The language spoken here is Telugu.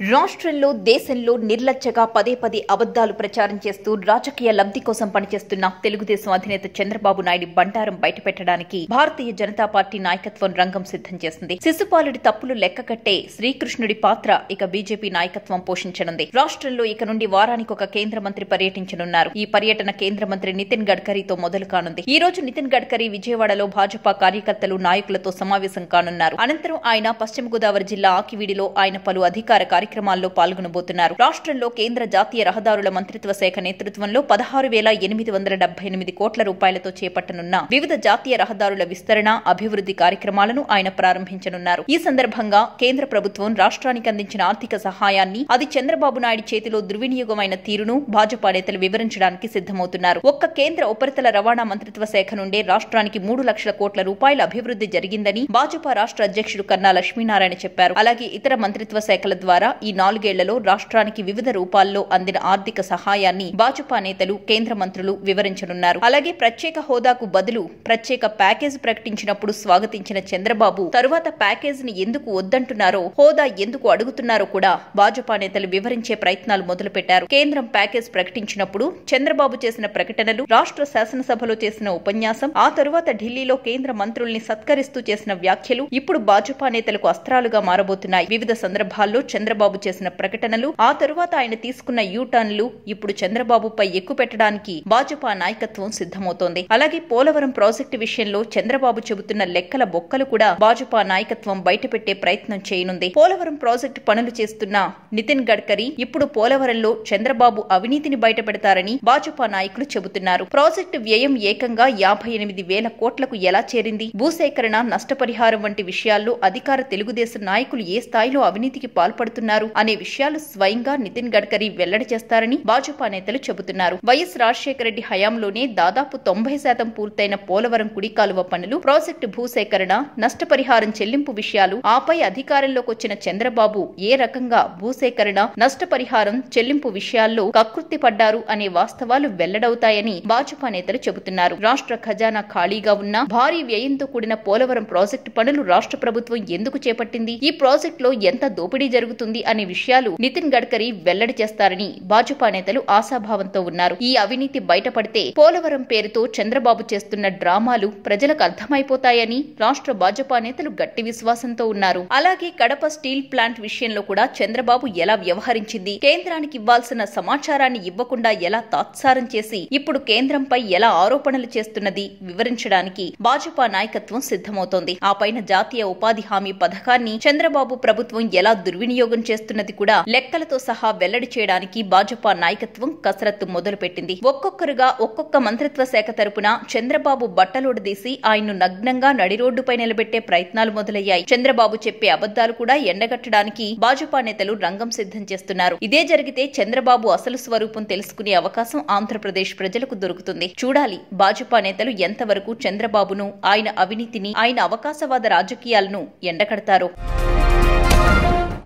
రాష్ట్రంలో దేశంలో నిర్లజ్జగా పదే పదే అబద్దాలు ప్రచారం చేస్తూ రాజకీయ లబ్ధి కోసం పనిచేస్తున్న తెలుగుదేశం అధినేత చంద్రబాబు నాయుడు బండారం బయటపెట్టడానికి భారతీయ జనతా పార్టీ నాయకత్వం రంగం సిద్ధం చేసింది. శిశుపాలుడి తప్పులు లెక్కకట్టే శ్రీకృష్ణుడి పాత్ర ఇక బీజేపీ నాయకత్వం పోషించనుంది. రాష్ట్రంలో ఇక నుండి వారానికి ఒక కేంద్ర మంత్రి పర్యటించనున్నారు. ఈ పర్యటన కేంద్ర మంత్రి నితిన్ గడ్కరీతో మొదలు కానుంది. ఈ రోజు నితిన్ గడ్కరీ విజయవాడలో భాజపా కార్యకర్తలు నాయకులతో సమావేశం కానున్నారు. అనంతరం ఆయన పశ్చిమ గోదావరి జిల్లా ఆకివీడిలో ఆయన పలు అధికార కార్యక్రమాల్లో పాల్గొనబోతున్నారు. రాష్ట్రంలో కేంద్ర జాతీయ రహదారుల మంత్రిత్వ శాఖ నేతృత్వంలో పదహారు వేల ఎనిమిది వందల డెబ్బై ఎనిమిది కోట్ల రూపాయలతో చేపట్టనున్న వివిధ జాతీయ రహదారుల విస్తరణ అభివృద్ధి కార్యక్రమాలను ఆయన ప్రారంభించనున్నారు. ఈ సందర్భంగా కేంద్ర ప్రభుత్వం రాష్ట్రానికి అందించిన ఆర్థిక సహాయాన్ని అది చంద్రబాబు నాయుడు చేతిలో దుర్వినియోగమైన తీరును భాజపా నేతలు వివరించడానికి సిద్దమవుతున్నారు ఒక్క కేంద్ర ఉపరితల రవాణా మంత్రిత్వ శాఖ నుండే రాష్ట్రానికి మూడు లక్షల కోట్ల రూపాయల అభివృద్ధి జరిగిందని భాజపా రాష్ట్ర అధ్యక్షుడు కన్నా లక్ష్మీనారాయణ చెప్పారు. అలాగే ఇతర మంత్రిత్వ శాఖల ద్వారా ఈ నాలుగేళ్ళలో రాష్ట్రానికి వివిధ రూపాల్లో అందిన ఆర్థిక సహాయాన్ని భాజపా నేతలు కేంద్ర మంత్రులు వివరించనున్నారు. అలాగే ప్రత్యేక హోదాకు బదులు ప్రత్యేక ప్యాకేజ్ ప్రకటించినప్పుడు స్వాగతించిన చంద్రబాబు తరువాత ప్యాకేజ్ని ఎందుకు వద్దంటున్నారో హోదా ఎందుకు అడుగుతున్నారో కూడా భాజపా నేతలు వివరించే ప్రయత్నాలు మొదలుపెట్టారు. కేంద్రం ప్యాకేజ్ ప్రకటించినప్పుడు చంద్రబాబు చేసిన ప్రకటనలు రాష్ట్ర శాసనసభలో చేసిన ఉపన్యాసం ఆ తరువాత ఢిల్లీలో కేంద్ర మంత్రుల్ని సత్కరిస్తూ చేసిన వ్యాఖ్యలు ఇప్పుడు భాజపా నేతలకు అస్త్రాలుగా మారబోతున్నాయి. వివిధ సందర్భాల్లో చంద్రబాబు చేసిన ప్రకటనలు ఆ తరువాత ఆయన తీసుకున్న యూటర్న్లు ఇప్పుడు చంద్రబాబుపై ఎక్కుపెట్టడానికి భాజపా నాయకత్వం సిద్ధమవుతోంది. అలాగే పోలవరం ప్రాజెక్టు విషయంలో చంద్రబాబు చెబుతున్న లెక్కల బొక్కలు కూడా భాజపా నాయకత్వం బయటపెట్టే ప్రయత్నం చేయనుంది. పోలవరం ప్రాజెక్టు పనులు చేస్తున్న నితిన్ గడ్కరీ ఇప్పుడు పోలవరంలో చంద్రబాబు అవినీతిని బయటపెడతారని భాజపా నాయకులు చెబుతున్నారు. ప్రాజెక్టు వ్యయం ఏకంగా యాభై ఎనిమిది వేల కోట్లకు ఎలా చేరింది? భూసేకరణ నష్టపరిహారం వంటి విషయాల్లో అధికార తెలుగుదేశం నాయకులు ఏ స్థాయిలో అవినీతికి పాల్పడుతున్నారు? అనే విషయాలు స్వయంగా నితిన్ గడ్కరీ వెల్లడి చేస్తారని భాజపా నేతలు చెబుతున్నారు. వైఎస్ రాజశేఖర రెడ్డి హయాంలోనే దాదాపు తొంభై శాతం పూర్తయిన పోలవరం కుడి కాలువ పనులు ప్రాజెక్టు భూసేకరణ నష్టపరిహారం చెల్లింపు విషయాలు ఆపై అధికారంలోకి వచ్చిన చంద్రబాబు ఏ రకంగా భూసేకరణ నష్టపరిహారం చెల్లింపు విషయాల్లో కకృత్తి పడ్డారు అనే వాస్తవాలు వెల్లడవుతాయని భాజపా నేతలు చెబుతున్నారు. రాష్ట్ర ఖజానా ఖాళీగా ఉన్న భారీ వ్యయంతో కూడిన పోలవరం ప్రాజెక్టు పనులు రాష్ట్ర ప్రభుత్వం ఎందుకు చేపట్టింది? ఈ ప్రాజెక్టులో ఎంత దోపిడీ జరుగుతుంది అనే విషయాలు నితిన్ గడ్కరీ వెల్లడి చేస్తారని భాజపా నేతలు ఆశాభావంతో ఉన్నారు. ఈ అవినీతి బయటపడితే పోలవరం పేరుతో చంద్రబాబు చేస్తున్న డ్రామాలు ప్రజలకు అర్థమైపోతాయని రాష్ట్ర భాజపా నేతలు గట్టి విశ్వాసంతో ఉన్నారు. అలాగే కడప స్టీల్ ప్లాంట్ విషయంలో కూడా చంద్రబాబు ఎలా వ్యవహరించింది కేంద్రానికి ఇవ్వాల్సిన సమాచారాన్ని ఇవ్వకుండా ఎలా తాత్సారం చేసి ఇప్పుడు కేంద్రంపై ఎలా ఆరోపణలు చేస్తున్నది వివరించడానికి భాజపా నాయకత్వం సిద్ధమవుతోంది. ఆ పైన జాతీయ ఉపాధి హామీ పథకాన్ని చంద్రబాబు ప్రభుత్వం ఎలా దుర్వినియోగం చేస్తున్నది కూడా లెక్కలతో సహా వెల్లడి చేయడానికి భాజపా నాయకత్వం కసరత్తు మొదలుపెట్టింది. ఒక్కొక్కరుగా ఒక్కొక్క మంత్రిత్వ శాఖ తరపున చంద్రబాబు బట్టలోడదీసి ఆయన్ను నగ్నంగా నడిరోడ్డుపై నిలబెట్టే ప్రయత్నాలు మొదలయ్యాయి. చంద్రబాబు చెప్పే అబద్దాలు కూడా ఎండగట్టడానికి భాజపా నేతలు రంగం సిద్ధం చేస్తున్నారు. ఇదే జరిగితే చంద్రబాబు అసలు స్వరూపం తెలుసుకునే అవకాశం ఆంధ్రప్రదేశ్ ప్రజలకు దొరుకుతుంది. చూడాలి భాజపా నేతలు ఎంతవరకు చంద్రబాబును ఆయన అవినీతిని ఆయన అవకాశవాద రాజకీయాలను ఎండకడతారో